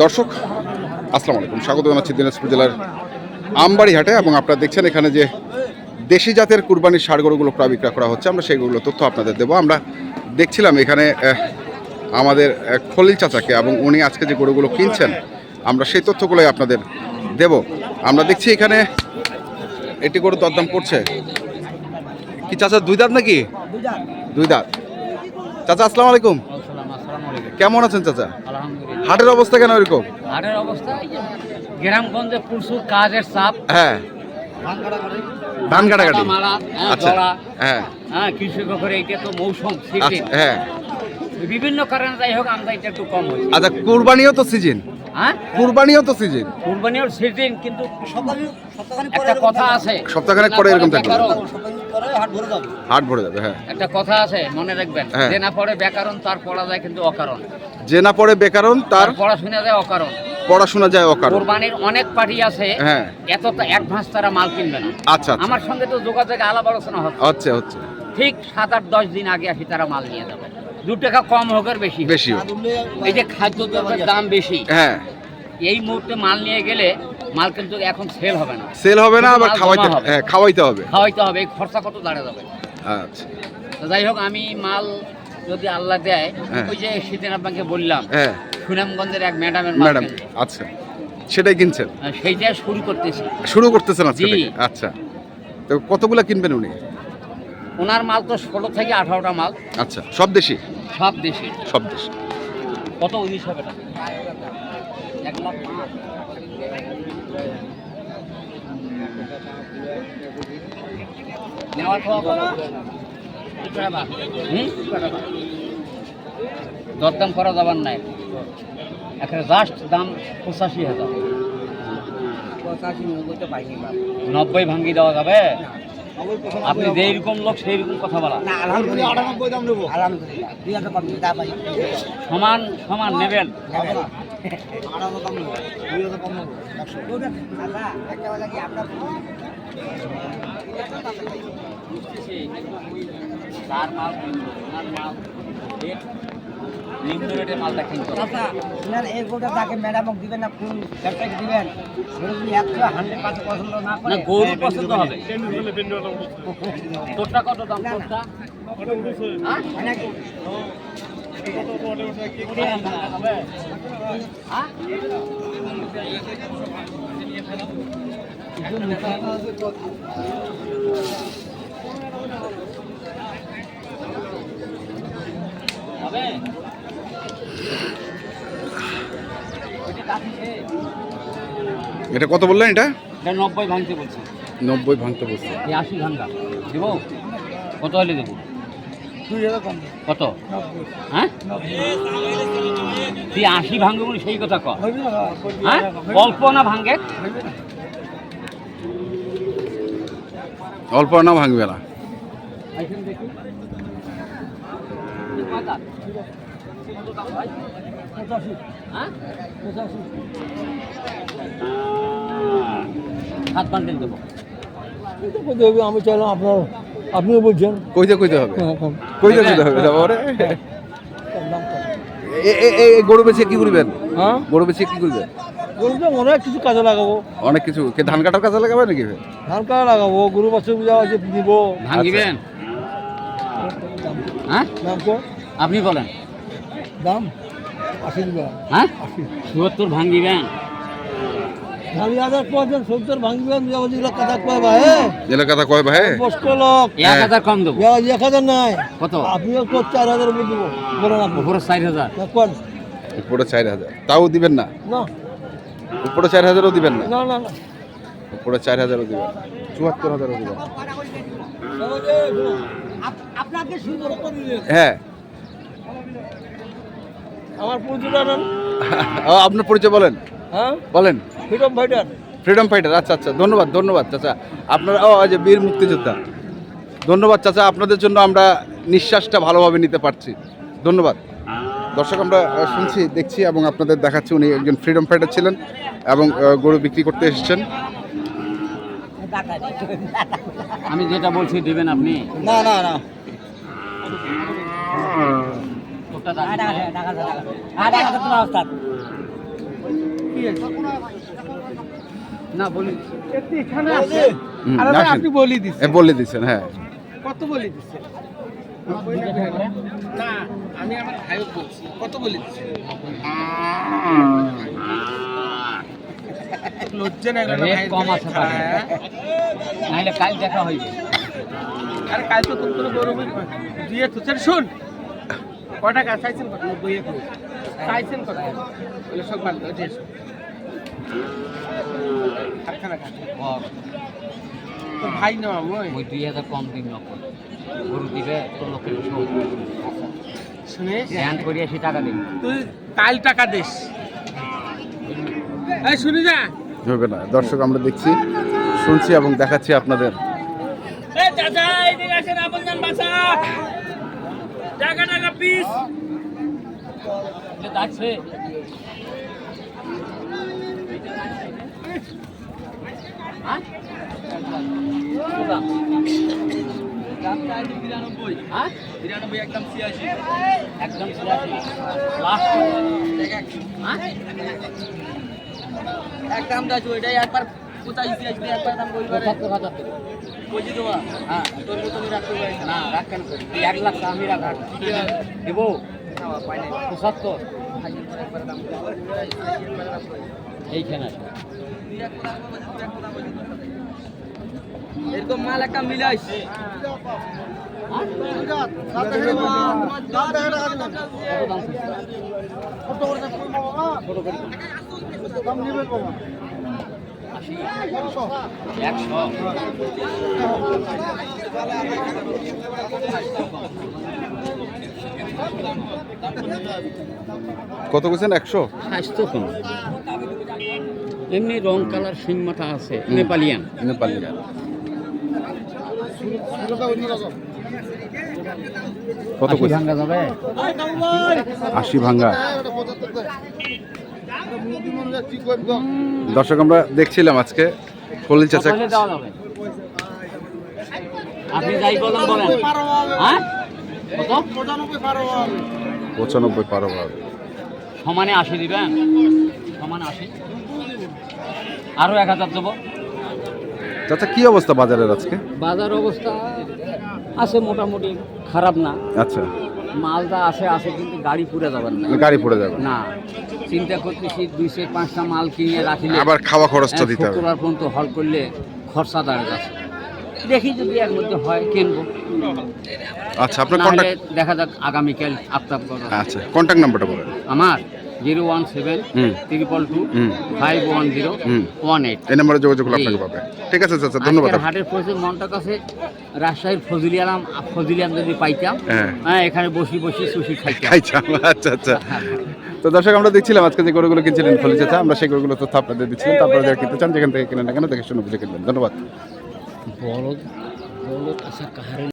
দর্শক আসসালামু আলাইকুম। স্বাগত জানাচ্ছি দিনাজপুর জেলার আমবাড়ি হাটে এবং আপনারা দেখছেন এখানে যে দেশি জাতের কুরবানির ষাড় গরুগুলো ক্রয় বিক্রয় করা হচ্ছে আমরা সেইগুলো তথ্য আপনাদের দেবো। আমরা দেখছিলাম এখানে আমাদের খলিল চাচাকে এবং উনি আজকে যে গরুগুলো কিনছেন আমরা সেই তথ্যগুলোই আপনাদের দেব। আমরা দেখছি এখানে একটি গরু দরদাম করছে। কি চাচা দুই দাঁত নাকি? দুই দাঁত। চাচা আসসালামু আলাইকুম। কেমন আছেন চাচা? আলহামদুলিল্লাহ। হাটের অবস্থা কেন এরকম? হাটের অবস্থা গ্রামগঞ্জে প্রচুর কাজের চাপ। হ্যাঁ। ধান কাটাকাটি। হ্যাঁ, আচ্ছা। হ্যাঁ। হ্যাঁ কৃষক করে এটা তো মৌসুম আচ্ছা সিজন হ্যাঁ। বিভিন্ন কারণে যাই হোক আমদানিটা একটু কম হয়েছে। আচ্ছা কুরবানিও তো সিজন হ্যাঁ? কুরবানিও তো সিজন কুরবানির সিজন কিন্তু একটা কথা আছে। সপ্তাহখানেক পরে এরকম থাকবে। হাট ভরে যাবে। হ্যাঁ। একটা কথা আছে মনে রাখবেন হ্যাঁ। যে না পড়ে ব্যাকরণ তার পড়া যায় কিন্তু অকারণ। যে না পড়ে বেকারণ তার পড়াশোনা যায় অকারণ। পড়াশোনা যায় অকারণ। কোরবানির অনেক পার্টি আছে হ্যাঁ। এত অ্যাডভান্স তারা মাল কিনবে না। আচ্ছা আচ্ছা। আমার সঙ্গে তো যোগাযোগ আলাপ আলোচনা হচ্ছে। হচ্ছে হচ্ছে ঠিক সাত আট দশ দিন আগে আসি তারা মাল নিয়ে যাবে। দু টাকা কম হোক আর বেশি বেশি এই যে খাদ্য দ্রব্যের দাম বেশি হ্যাঁ। এই মুহূর্তে মাল নিয়ে গেলে মাল কিন্তু এখন সেল হবে না। সেল হবে না আবার খাওয়াইতে হবে। হ্যাঁ খাওয়াইতে হবে। খাওয়াইতে হবে এই খরচা কত দাঁড়া যাবে? আচ্ছা। তো যাই হোক আমি মাল যদি আল্লাহ দেয় হ্যাঁ। ওই যে শীতেন আপনাকে বললাম হ্যাঁ। সুনামগঞ্জের এক ম্যাডামের মাল ম্যাডাম আচ্ছা। সেটাই কিনছেন? আর সেইটা শুরু করতেছি। শুরু করতেছেন আজকে? আচ্ছা। তো কতগুলা কিনবেন উনি? ওনার মাল তো ষোলো থেকে আঠারোটা মাল। আচ্ছা সব দেশি? সব দেশে। সব দেশি। কত উনিশ হবে খাওয়া? দরদাম করা যাবার নাই। এখানে জাস্ট দাম পঁচাশি হাজার। নব্বই ভাঙ্গি দেওয়া যাবে? আপনি যেরকম লোক সেই রকম কথা বলা। সমান সমান নেবেন। তার মাল কিনবো, ওনার মাল নিম্ন রেটের মালটা কিনতে আচ্ছা শুনেন এই গোটা তাকে ম্যাডামক দিবেন না কোন ব্যবসায়ীকে দিবেন সেটা যদি একশো হান্ড্রেড পার্সেন্ট পছন্দ না। করে গরু পছন্দ হবে তোরটা? কত দাম। তোরটা হ্যাঁ? এটা কত বললেন এটা? এটা নব্বই ভাঙতে বলছি। নব্বই ভাঙতে বলছে। আশি ভাঙ্গা দেবো? কত হলে দেবো? কত? হ্যাঁ? তুই আশি ভাঙবে বলে সেই কথা কর। হ্যাঁ অল্প না ভাঙ্গে অল্প না ভাঙবে না? হ্যাঁ? সাত বান্ডেল দেবো আমি চাইলাম আপনার আপনিও বলছেন। কইতে কইতে হবে। হ্যাঁ, হ্যাঁ। কইতে কইতে হবে তারপরে? এ- এ- এ- এই গরু বেচে কি করবেন? হ্যাঁ? গরু বেচে কি করবেন? বলতে অনেক কিছু কাজে লাগাবো। অনেক কিছু। কে ধান কাটার কাজে লাগাবে নাকি? ধান কাটা লাগাবো গরু বাছুর পূজা আছে দিব। ভাঙিবেন হ্যাঁ? দাম আপনি বলেন। দাম? আশি টাকা হ্যাঁ? আশি। চুয়াত্তর ভাঙিবেন ধান কথা কয় ভাই? বস্ক লোক। এক হাজার কম দেবো। এক হাজার নাই। কত? আপনিও তো চার হাজার দিব। বলেন উপরে চার হাজার। উপরে চার হাজার। তাও দিবেন না? উপরে চার হাজারও দিবেন না? না না না। উপরে চার হাজারও দিবেন। চুয়াত্তর হাজারও দিবেন। হ্যাঁ। আমার আপনার পরিচয় বলেন। হ্যাঁ। বলেন। ফ্রিডম ফাইটার ফ্রিডম ফাইটার আচ্ছা আচ্ছা ধন্যবাদ ধন্যবাদ চাচা। আপনারা ও আজ বীর মুক্তিযোদ্ধা ধন্যবাদ চাচা আপনাদের জন্য আমরা নিঃশ্বাসটা ভালোভাবে নিতে পারছি। ধন্যবাদ। দর্শক আমরা শুনছি দেখছি এবং আপনাদের দেখাচ্ছি উনি একজন ফ্রিডম ফাইটার ছিলেন এবং গরু বিক্রি করতে এসেছেন। আমি যেটা বলছি দেবেন আপনি? না না না। দাম আর টাকা না বলি। আপনি বলি বলে হ্যাঁ। কত বলি দিচ্ছেন? না আমি আমার ভাইও বলছি। কত বলি দিচ্ছেন? লজ্জা নাই কম আছে নাহলে কাল দেখা হইবে। আরে কাল তো তুমি কোনো গরু দিয়ে তো শুন। ক টাকা চাইছেন? কত নব্বই চাইছেন কত? বলে সব তো ভাই না ওই দুই হাজার কম দিন নকল গরু দিবে তোর লোকের শুনে ধ্যান করিয়া সে টাকা তুই কাল টাকা দিস। এই শুনি যা। হবে না। দর্শক আমরা দেখছি শুনছি এবং দেখাচ্ছি আপনাদের। এ চাচা এদিকে আসেন আপন বাসা। টাকা টাকা পিস। আছে হ্যাঁ? হ্যাঁ? একদম ছিয়াশি। লাস্ট এক দাম দাও, ওইটাই একবার পঁচাশি আসবে, একবার দাম বলবে। পঁচাত্তর হাজার তোমার, হ্যাঁ তোর মতো রাখতে পারি না। এক লাখ আমি দেবো? পঁচাত্তর। এইখানে। এরকম মাল একটা মিলাইস একশো। কত বলছেন একশো? স্বাস্থ্য কম এমনি রং কালার সিং মাথা আছে। নেপালিয়ান। নেপালিয়ান। কত? ভাঙ্গা যাবে? আশি ভাঙ্গা। দর্শক আমরা দেখছিলাম আজকে খলিল চাচা। আপনি যাই বলেন বলেন। হ্যাঁ? কত? পঁচানব্বই পারো ভাবে সমানে আশি দিবেন সমানে আশি। আরও এক হাজার দেবো। চাচা কি অবস্থা বাজারের আজকে? বাজার অবস্থা আছে মোটামুটি খারাপ না। আচ্ছা। মালটা আসে আসে কিন্তু গাড়ি পুরে যাবেন না। গাড়ি পড়ে যাবে। না। চিন্তা করতেছি দুইশো পাঁচটা মাল কিনে রাখিলে আবার খাওয়া খরচটা দিতে হবে। শুক্রবার পর্যন্ত হল করলে খরচা দাঁড়িয়ে যাচ্ছে। দেখি যদি এর মধ্যে হয় কিনবো। আচ্ছা আপনার নাহলে কন্ট্যাক্ট দেখা যাক আগামীকাল আফতাব আচ্ছা কন্ট্যাক্ট নাম্বারটা বলেন। আমার zero one seven hmm. Triple two five one zero one eight. এই নাম্বারে যোগাযোগ করলে আপনাকে পাবে। ঠিক আছে চাচা ধন্যবাদ। হাটের পরিস্থিতি মনটা কাছে রাজশাহীর ফজলিয়ারাম ফজলিয়াম যদি পাইতাম হ্যাঁ। হ্যাঁ এখানে বসি বসি সুশি খাইতাম। আচ্ছা আচ্ছা। তো দর্শক আমরা দেখছিলাম আজকে যে গরুগুলো কিনছিলেন ফলি চাচা আমরা সেই গরুগুলো তথ্য আপনাদের দিচ্ছিলাম। তারপরে যারা কিনতে চান যেখান থেকে কিনেন না কেন দেখে শুনে বুঝে কিনবেন। ধন্যবাদ। বলদ বলদ আচ্ছা কাহারে